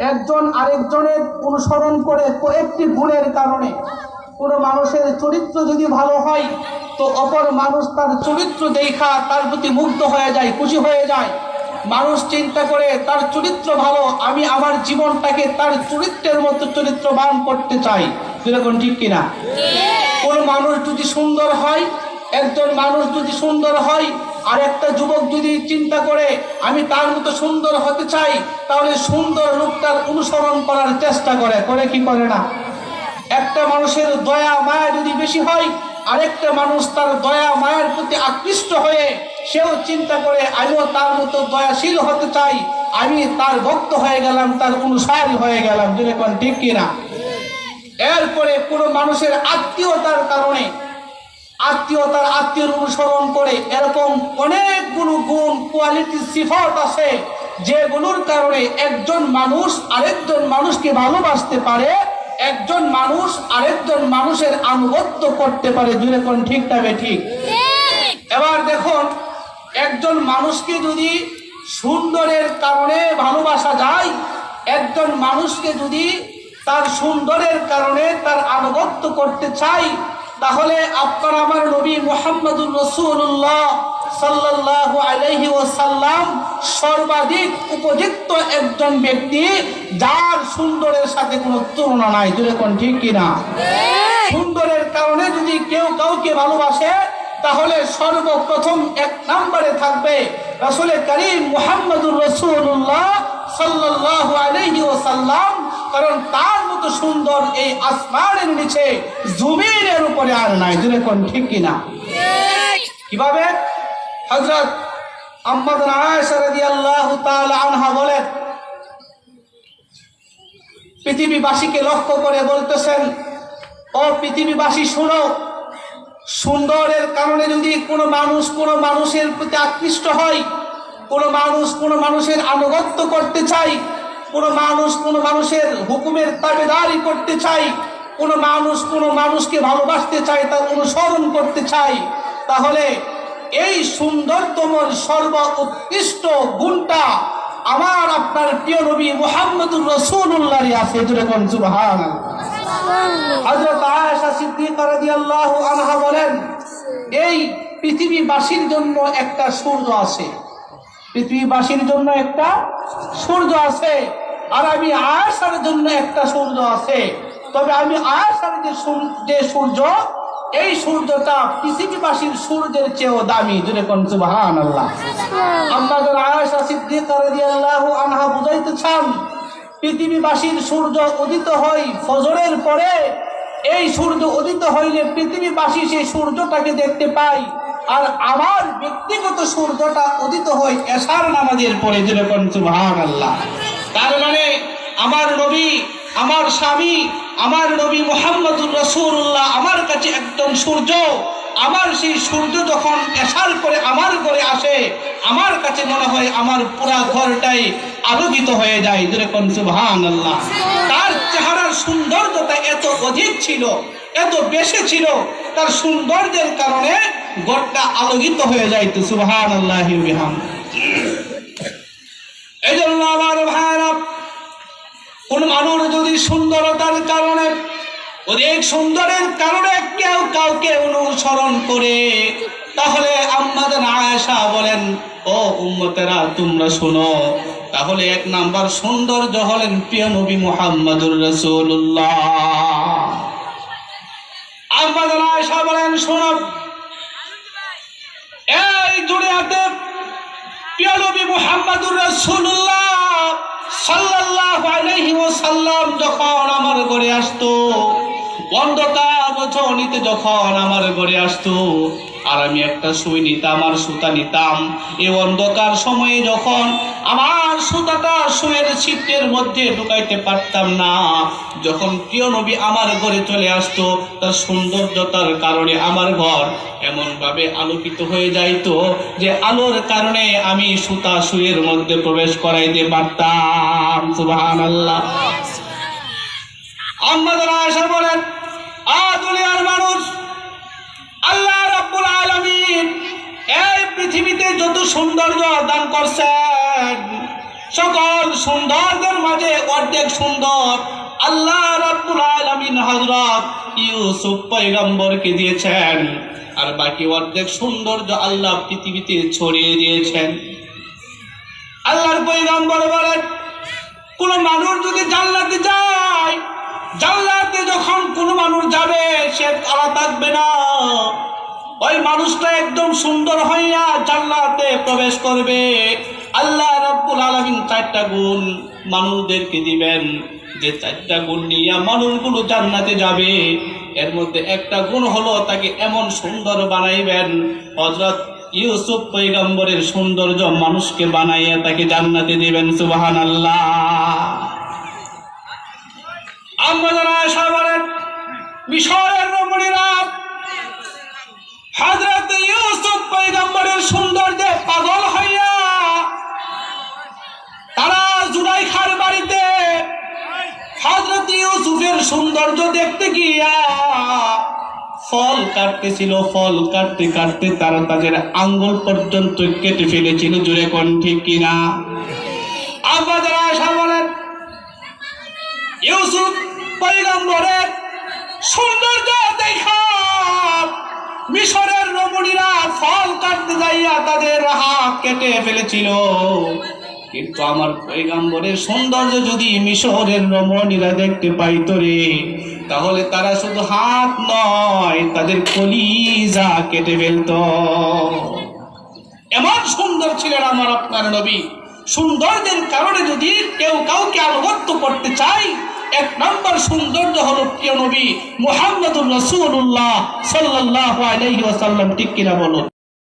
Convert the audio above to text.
একজন আরেকজনের অনুসরণ করে কয়েকটি গুণের কারণে কোনো মানুষের চরিত্র যদি ভালো হয় তো অপর মানুষ তার চরিত্র দেখা তার প্রতি মুগ্ধ হয়ে যায় খুশি হয়ে যায়। মানুষ চিন্তা করে তার চরিত্র ভালো আমি আমার জীবনটাকে তার চরিত্রের মতো চরিত্রবান করতে চাই। যেরকম ঠিক কিনা? কোনো মানুষ যদি সুন্দর হয় একজন মানুষ যদি সুন্দর হয় আর একটা যুবক যদি চিন্তা করে, আমি তার মতো সুন্দর হতে চাই তাহলে সুন্দর লোকটার অনুসরণ করার চেষ্টা করে। করে কি করে না? একটা মানুষের দয়া, মায়া যদি বেশি হয়, আরেকটা মানুষ তার দয়া, মায়ের প্রতি আকৃষ্ট হয়ে সেও চিন্তা করে, আমিও তার মতো দয়াশীল হতে চাই, আমি তার ভক্ত হয়ে গেলাম, তার অনুসারী হয়ে গেলাম যেরকম ঠিক কিনা এরপরে কোনো মানুষের আত্মীয়তার কারণে আত্মীয়তার আত্মীয়র অনুসরণ করে এরকম অনেকগুলো গুণ কোয়ালিটি সিফত আছে যেগুলোর কারণে একজন মানুষ আরেকজন মানুষকে ভালোবাসতে পারে একজন মানুষ আরেকজন মানুষের আনুগত্য করতে পারে। যেরকম ঠিক তবে ঠিক? এবার দেখুন একজন মানুষকে যদি সুন্দরের কারণে ভালোবাসা যায় একজন মানুষকে যদি তার সুন্দরের কারণে তার আনুগত্য করতে চাই তাহলে আপনার আমার নবী মোহাম্মদুর রসুল্লাহ সাল্লাল্লাহু আলাইহি ওয়াসাল্লাম সর্বাধিক উপযুক্ত একজন ব্যক্তি যার সুন্দরের সাথে কোনো তুলনা নাই। যেরকম ঠিক কিনা? সুন্দরের কারণে যদি কেউ কাউকে ভালোবাসে তাহলে সর্বপ্রথম এক নম্বরে থাকবে রসুল করিম মুহাম্মদুর রসুল্লাহ সাল্লাল্লাহু আলাইহি ওয়াসাল্লাম। কারণ তার মতো সুন্দর এই আসমানের নিচে জমিনের উপরে আর নাই। যেরকম ঠিক কিনা কীভাবে? হজরত আম্মাদ আনহা বলেন পৃথিবীবাসীকে লক্ষ্য করে বলতেছেন ও পৃথিবীবাসী শোনো সুন্দরের কারণে যদি কোনো মানুষ কোনো মানুষের প্রতি আকৃষ্ট হয় কোনো মানুষ কোনো মানুষের আনুগত্য করতে চাই কোনো মানুষ কোনো মানুষের হুকুমের তাবেদারি করতে চাই কোনো মানুষ কোনো মানুষকে ভালোবাসতে চায় তার অনুসরণ করতে চাই তাহলে এই সুন্দরতম সর্ব উৎকৃষ্ট গুণটা আমার আপনার প্রিয় নবী মোহাম্মদুর রসুল্লাহ আছে। যেরকম সুবহান হযরত আয়েশা সিদ্দিকা রাদিয়াল্লাহু আনহা বলেন এই পৃথিবীবাসীর জন্য একটা সূর্য আছে। পৃথিবীবাসীর জন্য একটা সূর্য আছে। আর আমি আয়েশার জন্য একটা সূর্য আছে। তবে আমি আয়েশার যে যে সূর্য এই সূর্যটা পৃথিবীবাসীর সূর্যের চেয়েও দামি। যেরকম সুবহান আল্লাহ আমাদের আয়েশা সিদ্দিকা রাদিয়াল্লাহু আনহা বুঝাইতেছেন পৃথিবীবাসীর সূর্য উদিত হয় ফজরের পরে। এই সূর্য উদিত হইলে পৃথিবীবাসী সেই সূর্যটাকে দেখতে পায়। আর আমার ব্যক্তিগত সূর্যটা উদিত হয় এশার নামাজের পরে যেরকম সুবহান আল্লাহ তার মানে আমার নবী, আমার স্বামী, আমার নবী মোহাম্মদুর রসুল্লাহ আমার কাছে একদম সূর্য। আমার সেই সূর্য যখন এসার করে আমার ঘরে আসে, আমার কাছে মনে হয় আমার পুরা ঘরটাই আলোকিত হয়ে যায়। যেরকম সুবহান আল্লাহ তার চেহারার সৌন্দর্যতা এত অধিক ছিল, এত বেশি ছিল, তার সৌন্দর্যের কারণে ঘরটা আলোকিত হয়ে যাইত। সুবহান আল্লাহ এই জন্য আমার ভাইরা কোন মানুষ যদি সুন্দরতার কারণে অধিক সুন্দরের কারণে কেউ কাউকে অনুসরণ করে, তাহলে আমাদের আয়েশা বলেন, ও উম্মতেরা, তোমরা শোনো। তাহলে এক নাম্বার সৌন্দর্য হলেন প্রিয় নবী মুহাম্মদুর রাসূলুল্লাহ। আমাদের আয়েশা বলেন, শোনো, এই দুনিয়াতে প্রিয় নবী মুহাম্মদুর রাসূলুল্লাহ সাল্লাল্লাহু আলাইহি ওয়াসাল্লাম যখন আমার ঘরে আসতো অন্ধকার রজনীতে যখন আমার ঘরে আসতো আর আমি একটা সুই নিতাম, আর সুতা নিতাম। এই অন্ধকার সময়ে যখন আমার সুতাটা সুয়ের ছিটের মধ্যে ঢুকাইতে পারতাম না, যখন প্রিয় নবী আমার ঘরে চলে আসতো, তার সৌন্দর্যতার কারণে আমার ঘর এমনভাবে আলোকিত হয়ে যাইতো যে আলোর কারণে আমি সুতা সুয়ের মধ্যে প্রবেশ করাইতে পারতাম। সুবাহান আল্লাহ আমাদের আশা বলেন, আ পৃথিবীতে যত সৌন্দর্য দান করছেন, সকল সুন্দরদের মাঝে অর্ধেক সুন্দর আল্লাহ রাব্বুল আলামিন হযরত ইউসুফ পয়গম্বরকে দিয়েছেন, আর বাকি অর্ধেক সৌন্দর্য আল্লাহ পৃথিবীতে ছড়িয়ে দিয়েছেন। আল্লাহর পয়গম্বর বলেন, কোন মানুষ যদি জান্নাতে যায়, জান্নাতে যখন কোন মানুষ যাবে, সে কালা থাকবে না। ওই মানুষটা একদম সুন্দর জান্নাতে প্রবেশ করবে। আল্লাহ রাব্বুল আলামিন চারটা গুণ মানুষদেরকে দিবেন। যে চারটা গুণ নিয়ে মানুষগুলো জান্নাতে যাবে, এর মধ্যে একটা গুণ হলো তাকে এমন সুন্দর বানাইবেন, হযরত ইউসুফ পৈগম্বরের সৌন্দর্য মানুষকে বানাইয়া তাকে জান্নাতে দিবেন, সুবহানাল্লাহ। আমরা যারা মিশরের রমণীরা পয়গম্বরের সৌন্দর্যে পাগল হইয়া তারা জুলাইখার বাড়িতে হযরত ইউসুফের সৌন্দর্য দেখতে গিয়া ফল কাটতেছিল, ফল কাটতে কাটতে তারা তাদের আঙ্গুল পর্যন্ত কেটে ফেলেছিল জুড়ে কোন কিনা? আমরা যারা আশা বলেন, ইউসুফ পৈগম্বরের সৌন্দর্য দেখা মিশরের রমণীরা ফল কাটতে যাইয়া তাদের হাত কেটে ফেলেছিল। কিন্তু আমার পৈগম্বরের সৌন্দর্য যদি মিশরের রমণীরা দেখতে পাইতো রে, তাহলে তারা শুধু হাত নয়, তাদের কলিজা কেটে ফেলতো। এমন সুন্দর ছিলেন আমার আপনার নবী। সৌন্দর্যের কারণে যদি কেউ কাউকে আনুগত্য করতে চায় এক নম্বর সৌন্দর্য হলো প্রিয় নবী মোহাম্মদুর রসুল্লাহ সাল্লাহ আলাইহি ঠিক কিনা বলো